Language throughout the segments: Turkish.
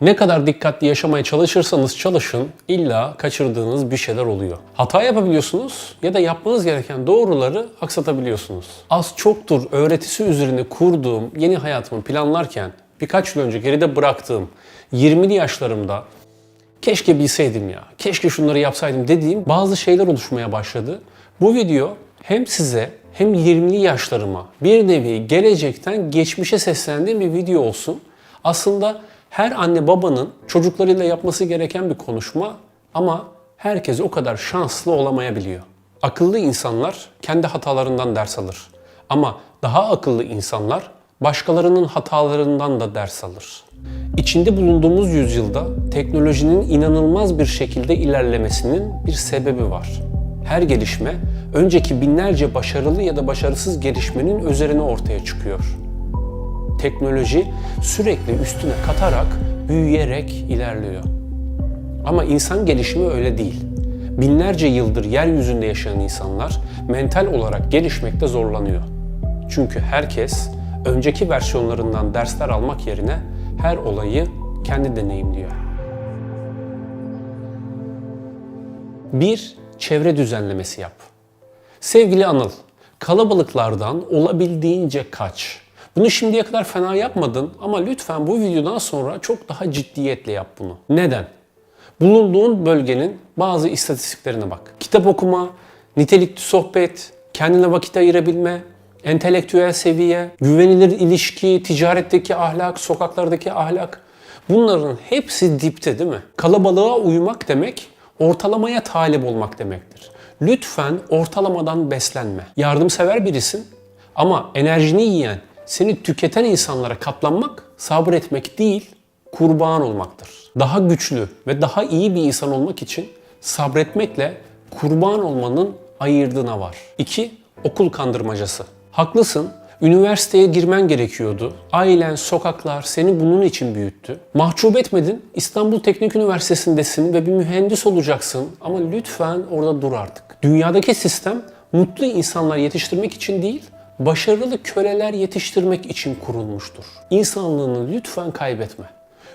Ne kadar dikkatli yaşamaya çalışırsanız çalışın illa kaçırdığınız bir şeyler oluyor. Hata yapabiliyorsunuz ya da yapmanız gereken doğruları aksatabiliyorsunuz. Az çoktur öğretisi üzerine kurduğum yeni hayatımı planlarken birkaç yıl önce geride bıraktığım 20'li yaşlarımda keşke bilseydim ya, keşke şunları yapsaydım dediğim bazı şeyler oluşmaya başladı. Bu video hem size hem 20'li yaşlarıma bir nevi gelecekten geçmişe seslendiğim bir video olsun. Aslında her anne babanın çocuklarıyla yapması gereken bir konuşma ama herkes o kadar şanslı olamayabiliyor. Akıllı insanlar kendi hatalarından ders alır. Ama daha akıllı insanlar başkalarının hatalarından da ders alır. İçinde bulunduğumuz yüzyılda teknolojinin inanılmaz bir şekilde ilerlemesinin bir sebebi var. Her gelişme önceki binlerce başarılı ya da başarısız gelişmenin üzerine ortaya çıkıyor. Teknoloji sürekli üstüne katarak, büyüyerek ilerliyor. Ama insan gelişimi öyle değil. Binlerce yıldır yeryüzünde yaşayan insanlar mental olarak gelişmekte zorlanıyor. Çünkü herkes önceki versiyonlarından dersler almak yerine her olayı kendi deneyimliyor. Bir, çevre düzenlemesi yap. Sevgili Anıl, kalabalıklardan olabildiğince kaç. Bunu şimdiye kadar fena yapmadın ama lütfen bu videodan sonra çok daha ciddiyetle yap bunu. Neden? Bulunduğun bölgenin bazı istatistiklerine bak. Kitap okuma, nitelikli sohbet, kendine vakit ayırabilme, entelektüel seviye, güvenilir ilişki, ticaretteki ahlak, sokaklardaki ahlak. Bunların hepsi dipte değil mi? Kalabalığa uymak demek ortalamaya talip olmak demektir. Lütfen ortalamadan beslenme. Yardımsever birisin ama enerjini yiyen, seni tüketen insanlara katlanmak sabretmek değil, kurban olmaktır. Daha güçlü ve daha iyi bir insan olmak için sabretmekle kurban olmanın ayırdığına var. 2. Okul kandırmacası. Haklısın. Üniversiteye girmen gerekiyordu. Ailen, sokaklar seni bunun için büyüttü. Mahcup etmedin. İstanbul Teknik Üniversitesi'ndesin ve bir mühendis olacaksın. Ama lütfen orada dur artık. Dünyadaki sistem mutlu insanlar yetiştirmek için değil, başarılı köleler yetiştirmek için kurulmuştur. İnsanlığını lütfen kaybetme.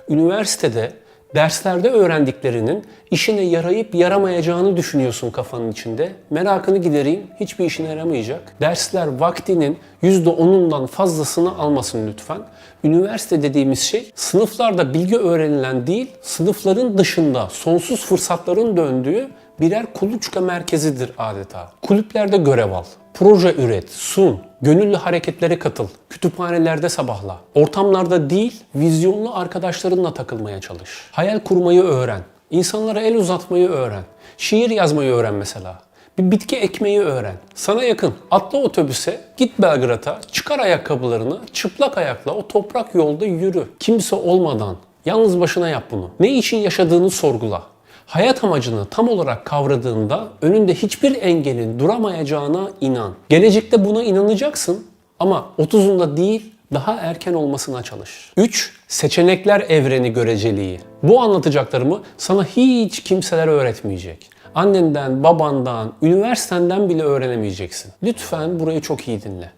Üniversitede derslerde öğrendiklerinin işine yarayıp yaramayacağını düşünüyorsun kafanın içinde. Merakını gidereyim, hiçbir işine yaramayacak. Dersler vaktinin %10'undan fazlasını almasın lütfen. Üniversite dediğimiz şey sınıflarda bilgi öğrenilen değil, sınıfların dışında sonsuz fırsatların döndüğü birer kuluçka merkezidir adeta. Kulüplerde görev al, proje üret, sun, gönüllü hareketlere katıl, kütüphanelerde sabahla. Ortamlarda değil, vizyonlu arkadaşlarınla takılmaya çalış. Hayal kurmayı öğren, insanlara el uzatmayı öğren, şiir yazmayı öğren mesela. Bir bitki ekmeği öğren. Sana yakın. Atla otobüse, git Belgrad'a, çıkar ayakkabılarını, çıplak ayakla o toprak yolda yürü. Kimse olmadan, yalnız başına yap bunu. Ne için yaşadığını sorgula. Hayat amacını tam olarak kavradığında önünde hiçbir engelin duramayacağına inan. Gelecekte buna inanacaksın ama 30'unda değil daha erken olmasına çalış. 3. Seçenekler evreni göreceliği. Bu anlatacaklarımı sana hiç kimseler öğretmeyecek. Annenden, babandan, üniversitenden bile öğrenemeyeceksin. Lütfen burayı çok iyi dinle.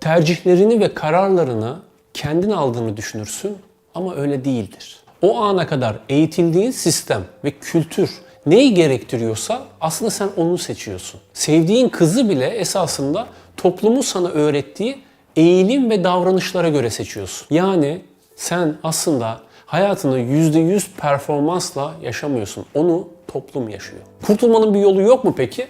Tercihlerini ve kararlarını kendin aldığını düşünürsün ama öyle değildir. O ana kadar eğitildiğin sistem ve kültür neyi gerektiriyorsa aslında sen onu seçiyorsun. Sevdiğin kızı bile esasında toplumun sana öğrettiği eğilim ve davranışlara göre seçiyorsun. Yani sen aslında hayatını %100 performansla yaşamıyorsun. Onu toplum yaşıyor. Kurtulmanın bir yolu yok mu peki?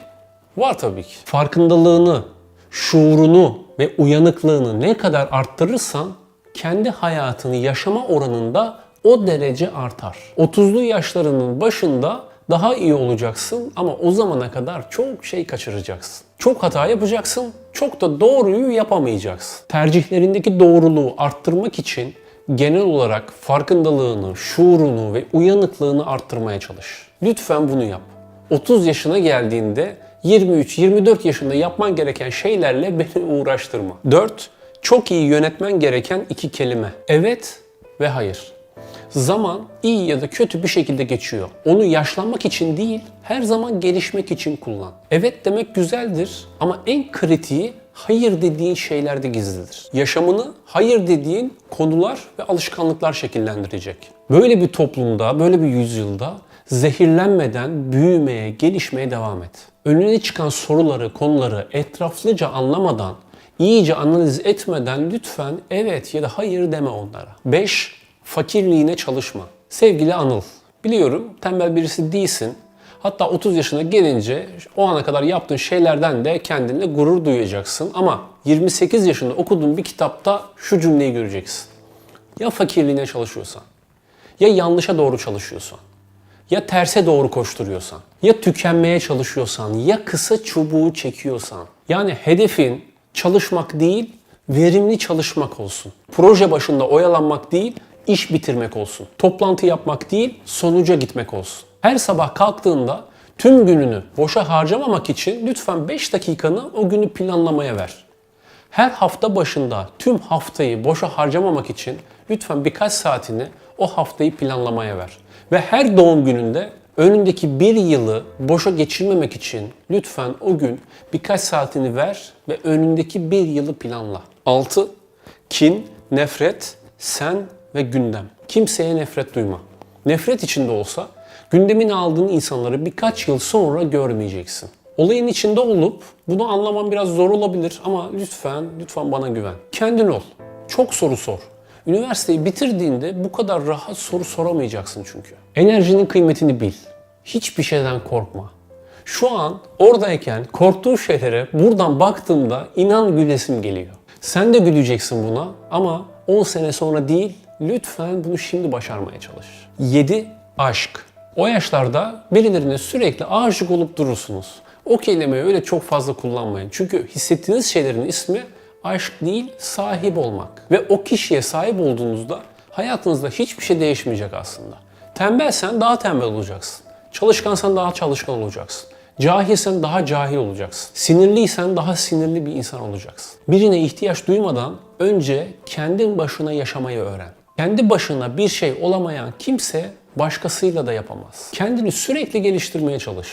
Var tabii ki. Farkındalığını, şuurunu ve uyanıklığını ne kadar arttırırsan kendi hayatını yaşama oranında o derece artar. 30'lu yaşlarının başında daha iyi olacaksın ama o zamana kadar çok şey kaçıracaksın. Çok hata yapacaksın, çok da doğruyu yapamayacaksın. Tercihlerindeki doğruluğu arttırmak için genel olarak farkındalığını, şuurunu ve uyanıklığını arttırmaya çalış. Lütfen bunu yap. 30 yaşına geldiğinde 23-24 yaşında yapman gereken şeylerle beni uğraştırma. 4. Çok iyi yönetmen gereken iki kelime. Evet ve hayır. Zaman iyi ya da kötü bir şekilde geçiyor. Onu yaşlanmak için değil, her zaman gelişmek için kullan. Evet demek güzeldir ama en kritiği hayır dediğin şeylerde gizlidir. Yaşamını hayır dediğin konular ve alışkanlıklar şekillendirecek. Böyle bir toplumda, böyle bir yüzyılda zehirlenmeden büyümeye, gelişmeye devam et. Önüne çıkan soruları, konuları etraflıca anlamadan, iyice analiz etmeden lütfen evet ya da hayır deme onlara. 5. Fakirliğine çalışma. Sevgili Anıl, biliyorum tembel birisi değilsin. Hatta 30 yaşına gelince o ana kadar yaptığın şeylerden de kendine gurur duyacaksın. Ama 28 yaşında okuduğun bir kitapta şu cümleyi göreceksin. Ya fakirliğine çalışıyorsan, ya yanlışa doğru çalışıyorsan, ya terse doğru koşturuyorsan, ya tükenmeye çalışıyorsan, ya kısa çubuğu çekiyorsan. Yani hedefin çalışmak değil, verimli çalışmak olsun. Proje başında oyalanmak değil, iş bitirmek olsun. Toplantı yapmak değil, sonuca gitmek olsun. Her sabah kalktığında tüm gününü boşa harcamamak için lütfen 5 dakikanı o günü planlamaya ver. Her hafta başında tüm haftayı boşa harcamamak için lütfen birkaç saatini o haftayı planlamaya ver. Ve her doğum gününde önündeki bir yılı boşa geçirmemek için lütfen o gün birkaç saatini ver ve önündeki bir yılı planla. 6. Kin, nefret, sen ve gündem. Kimseye nefret duyma. Nefret içinde olsa gündemine aldığın insanları birkaç yıl sonra görmeyeceksin. Olayın içinde olup bunu anlaman biraz zor olabilir ama lütfen lütfen bana güven. Kendin ol. Çok soru sor. Üniversiteyi bitirdiğinde bu kadar rahat soru soramayacaksın çünkü. Enerjinin kıymetini bil. Hiçbir şeyden korkma. Şu an oradayken korktuğun şeylere buradan baktığımda inan gülesim geliyor. Sen de güleceksin buna ama 10 sene sonra değil, lütfen bunu şimdi başarmaya çalış. 7. Aşk. O yaşlarda birilerine sürekli aşık olup durursunuz. O kelimeyi öyle çok fazla kullanmayın. Çünkü hissettiğiniz şeylerin ismi aşk değil, sahip olmak. Ve o kişiye sahip olduğunuzda hayatınızda hiçbir şey değişmeyecek aslında. Tembelsen daha tembel olacaksın. Çalışkansan daha çalışkan olacaksın. Cahilsen daha cahil olacaksın. Sinirliysen daha sinirli bir insan olacaksın. Birine ihtiyaç duymadan önce kendin başına yaşamayı öğren. Kendi başına bir şey olamayan kimse başkasıyla da yapamaz. Kendini sürekli geliştirmeye çalış.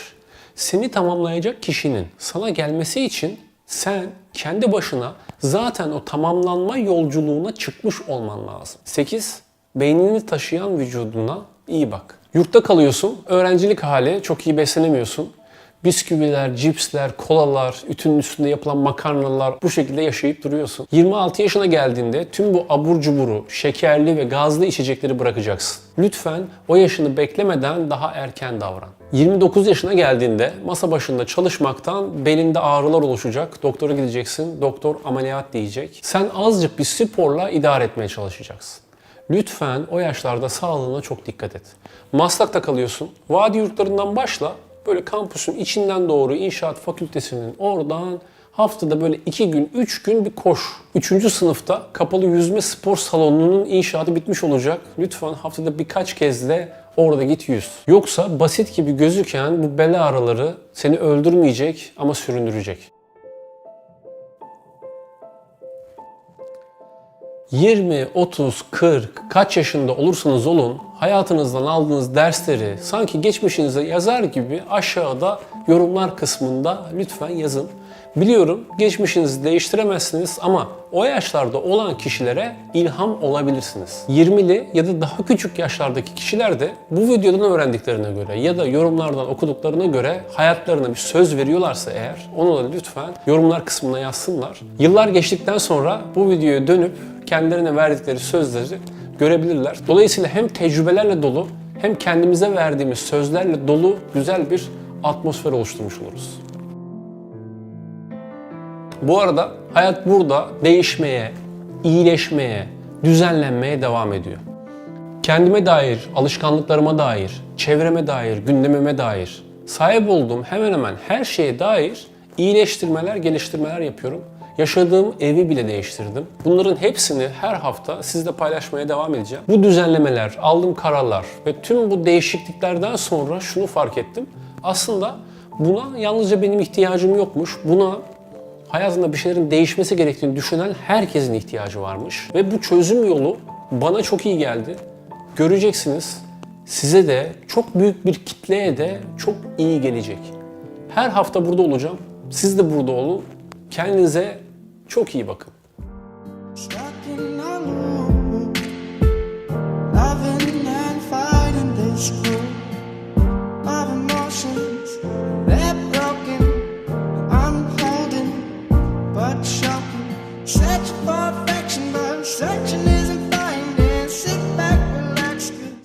Seni tamamlayacak kişinin sana gelmesi için sen kendi başına zaten o tamamlanma yolculuğuna çıkmış olman lazım. 8. Beynini taşıyan vücuduna iyi bak. Yurtta kalıyorsun, öğrencilik hali, çok iyi beslenemiyorsun. Bisküviler, cipsler, kolalar, ütünün üstünde yapılan makarnalar bu şekilde yaşayıp duruyorsun. 26 yaşına geldiğinde tüm bu abur cuburu, şekerli ve gazlı içecekleri bırakacaksın. Lütfen o yaşını beklemeden daha erken davran. 29 yaşına geldiğinde masa başında çalışmaktan belinde ağrılar oluşacak. Doktora gideceksin. Doktor ameliyat diyecek. Sen azıcık bir sporla idare etmeye çalışacaksın. Lütfen o yaşlarda sağlığına çok dikkat et. Maslak'ta kalıyorsun. Vadi yurtlarından başla. Böyle kampüsün içinden doğru inşaat fakültesinin oradan haftada böyle iki gün, üç gün bir koş. Üçüncü sınıfta kapalı yüzme spor salonunun inşaatı bitmiş olacak. Lütfen haftada birkaç kez de orada git yüz. Yoksa basit gibi gözüken bu bel ağrıları seni öldürmeyecek ama süründürecek. 20, 30, 40 kaç yaşında olursanız olun hayatınızdan aldığınız dersleri sanki geçmişinize yazar gibi aşağıda yorumlar kısmında lütfen yazın. Biliyorum geçmişinizi değiştiremezsiniz ama o yaşlarda olan kişilere ilham olabilirsiniz. 20'li ya da daha küçük yaşlardaki kişiler de bu videodan öğrendiklerine göre ya da yorumlardan okuduklarına göre hayatlarına bir söz veriyorlarsa eğer onu da lütfen yorumlar kısmına yazsınlar. Yıllar geçtikten sonra bu videoya dönüp kendilerine verdikleri sözleri görebilirler. Dolayısıyla hem tecrübelerle dolu hem kendimize verdiğimiz sözlerle dolu güzel bir atmosfer oluşturmuş oluruz. Bu arada hayat burada değişmeye, iyileşmeye, düzenlenmeye devam ediyor. Kendime dair, alışkanlıklarıma dair, çevreme dair, gündemime dair, sahip olduğum hemen hemen her şeye dair iyileştirmeler, geliştirmeler yapıyorum. Yaşadığım evi bile değiştirdim. Bunların hepsini her hafta sizle paylaşmaya devam edeceğim. Bu düzenlemeler, aldığım kararlar ve tüm bu değişikliklerden sonra şunu fark ettim. Aslında buna yalnızca benim ihtiyacım yokmuş. Buna hayatında bir şeylerin değişmesi gerektiğini düşünen herkesin ihtiyacı varmış. Ve bu çözüm yolu bana çok iyi geldi. Göreceksiniz size de çok büyük bir kitleye de çok iyi gelecek. Her hafta burada olacağım. Siz de burada olun. Kendinize Çok iyi bakın.